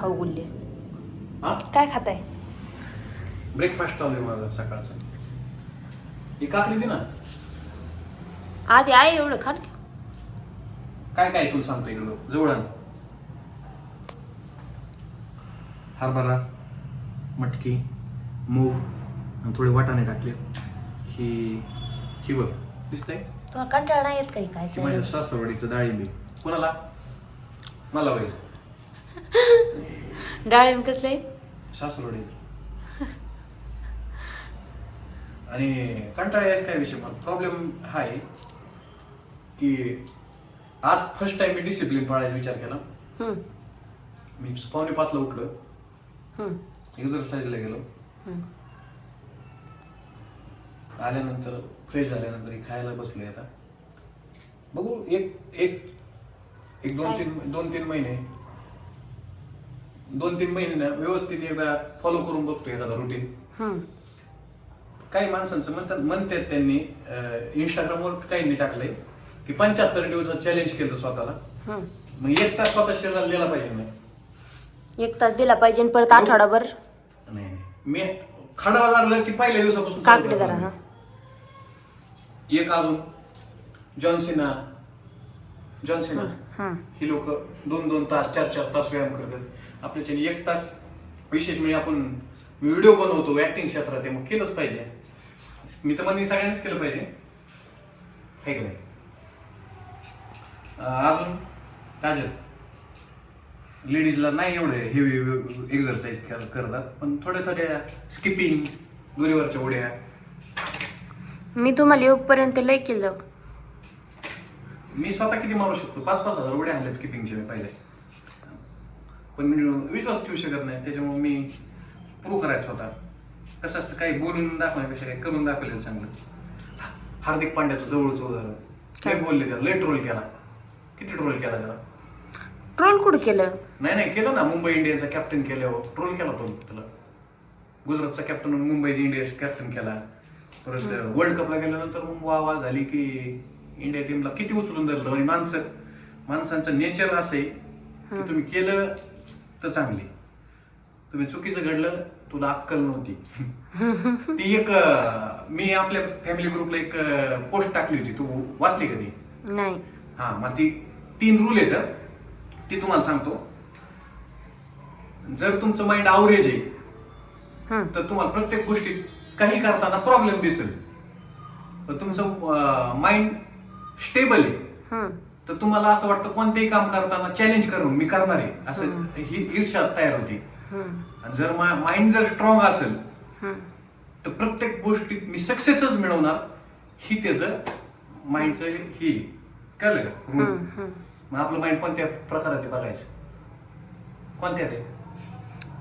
खाऊ गुल्ले हा? काय खाताय? ब्रेकफास्ट चालू आहे माझा सकाळचा. काकडी दे ना. आधी आहे एवढं खा. काय काय तुला सांगतो इकडं? जवळ. हरभरा मटकी मूग आणि थोडे वाटाणे टाकले. ही ही बघ दिसतंय? तुम्हाला कंटाळा नाही येत काही काय माझ्या सासरवाडीचं डाळिंबी कोणाला? मला होईल. डाळिंब कसले सासरवाडीचं आणि कंटाळा यायचं काय विषय? प्रॉब्लेम हा आहे की आज फर्स्ट टाइम मी डिसिप्लिन पाळायचा विचार केला. मी पावणे पाचला उठलो. हम्म, एक्झरसाईजला गेलो. आल्यानंतर फ्रेश झाल्यानंतर हे खायला बसलोय आता. बघू एक एक एक दोन? तीन दोन तीन महिने. दोन तीन महिने व्यवस्थित एकदा फॉलो करून बघतो एखादा रुटीन. काही माणसांचं म्हणतात म्हणतात त्यांनी इंस्टाग्रामवर काहींनी टाकलंय की पंच्याहत्तर दिवसात चॅलेंज केलं स्वतःला. मग एक तास स्वतः शरीराला दिला पाहिजे नाही एक तास दिला पाहिजे आणि परत आठवडाभर नाही नाही. मी खंडावा झालं की पहिल्या दिवसापासून चालू काकडे जरा करतो. हा एक अजून जॉन्सिना जॉन्सिना. ही. लोक दोन दोन तास चार चार तास व्यायाम करतात. आपल्याच्याने एक तास विशेष म्हणजे आपण व्हिडिओ बनवतो ऍक्टिंग क्षेत्रात मग केलंच पाहिजे. मी तर म्हणणे सगळ्यांनीच केलं पाहिजे. आहे की नाही? अजून? काजल? लेडीजला नाही एवढे हेवी एक्झरसाईज करतात पण थोड्या थोड्या स्किपिंग दोरीवरच्या उड्या. मी तुम्हाला येऊपर्यंत लय केलं. मी स्वतः किती मारू शकतो? पाच पाच हजार उड्या आणल्या स्किपिंगचे पहिले. पण मी विश्वास ठेवू शकत नाही त्याच्यामुळे मी प्रूव्ह करायचं स्वतः कसं असतं काही बोलून दाखवण्यापेक्षा काही करून दाखवलेलं चांगलं. हार्दिक पांड्याचं जवळचं उदाहरण. काय? बोलले त्याला लय ट्रोल केला. किती ट्रोल केला त्याला? ट्रोल कुठं केलं? नाही नाही केलं ना मुंबई इंडियन्सचा कॅप्टन केल्यावर. ट्रोल केला तो त्याला. गुजरातचा कॅप्टन मुंबईचा इंडियन्स कॅप्टन केला. परत वर्ल्ड कपला गेल्यानंतर मग वा वा झाली की इंडिया टीमला किती उचलून धरलं? म्हणजे माणसं माणसांचं नेचर असं आहे की तुम्ही केलं तर चांगली. तुम्ही चुकीचं घडलं तुला अक्कल नव्हती. ती एक मी आपल्या फॅमिली ग्रुपला एक पोस्ट टाकली होती. तू वाचली का ती नाही. हा मग ती तीन रूल येतं ती तुम्हाला सांगतो. जर तुमचं माइंड आवरेज आहे. तर तुम्हाला प्रत्येक गोष्टीत काही करताना प्रॉब्लेम दिसेल. पण तुमचं माइंड स्टेबल आहे. तर तुम्हाला असं वाटतं कोणतेही काम करताना चॅलेंज करून मी करणार आहे. असं ही. ईर्षा तयार होती. जर माइंड जर स्ट्रॉंग असेल. तर प्रत्येक गोष्टीत मी सक्सेसच मिळवणार ही त्याचं माइंडचं ही कळलं का. मग आपलं माइंड कोणत्या प्रकारात बघायचं? कोणत्या ते?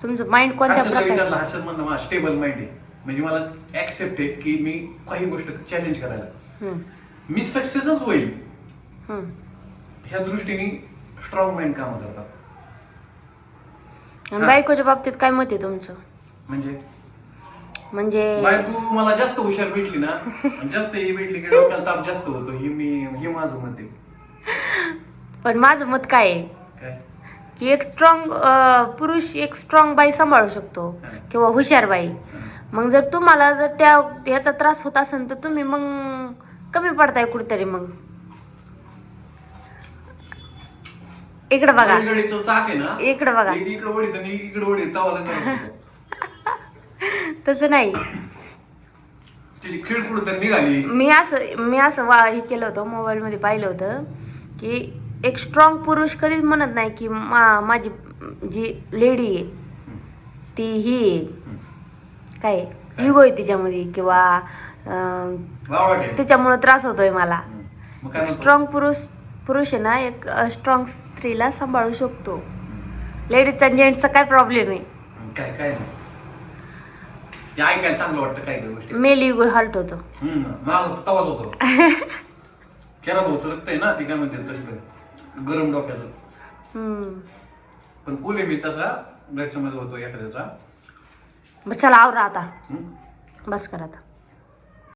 तुमचं माइंड कोणत्या विचारलं हर्षद म्हणलं माझा स्टेबल माइंड आहे. म्हणजे मला ऍक्सेप्ट आहे की मी काही गोष्ट चॅलेंज करायला. मी सक्सेसच होईल. ह्या दृष्टीने स्ट्रॉंग माइंड काम करतात. आणि बायकोच्या बाबतीत काय मत आहे तुमचं? म्हणजे? म्हणजे बायको मला जास्त हुशार भेटली ना जास्त ही भेटली की डोक्याला ताप जास्त होतो. हे मी हे माझं मत आहे. पण माझं मत काय आहे? काय? की एक स्ट्रॉंग पुरुष एक स्ट्रॉंग बाई सांभाळू शकतो हा. किंवा हुशार बाई. मग जर तुम्हाला जर त्या याचा त्रास होत असेल तर तुम्ही मग कमी पडताय कुठेतरी मग. इकडे बघा. बैलगाडीचं चाक आहे ना? इकडे बघा. एक इकडे इकडे तवाला होतो. तसं नाही. तिची खीळ कुठं तर निघाली. मी असं मी असं वा हे केलं होतं मोबाईलमध्ये पाहिलं होतं की एक स्ट्रॉंग पुरुष कधीच म्हणत नाही की मा माझी जी लेडी आहे ती ही आहे. काय इगो आहे तिच्यामध्ये किंवा तिच्यामुळं त्रास होतोय मला? स्ट्रॉंग पुरुष पुरुष आहे ना एक स्ट्रॉंग स्त्रीला सांभाळू शकतो. लेडीजचा जेंट्सचा काय प्रॉब्लेम आहे? काय काय ऐकायला चांगलं वाटतं काय गोष्टी. मेल हर्ट होतो. तवाच होतो. केरा आहे ना ती काय म्हणते तसलं? गरम डोक्याचं. पण कुले मी तसा गैरसमज होतो एखाद्याचा. चला आवरा आता? बस करा आता.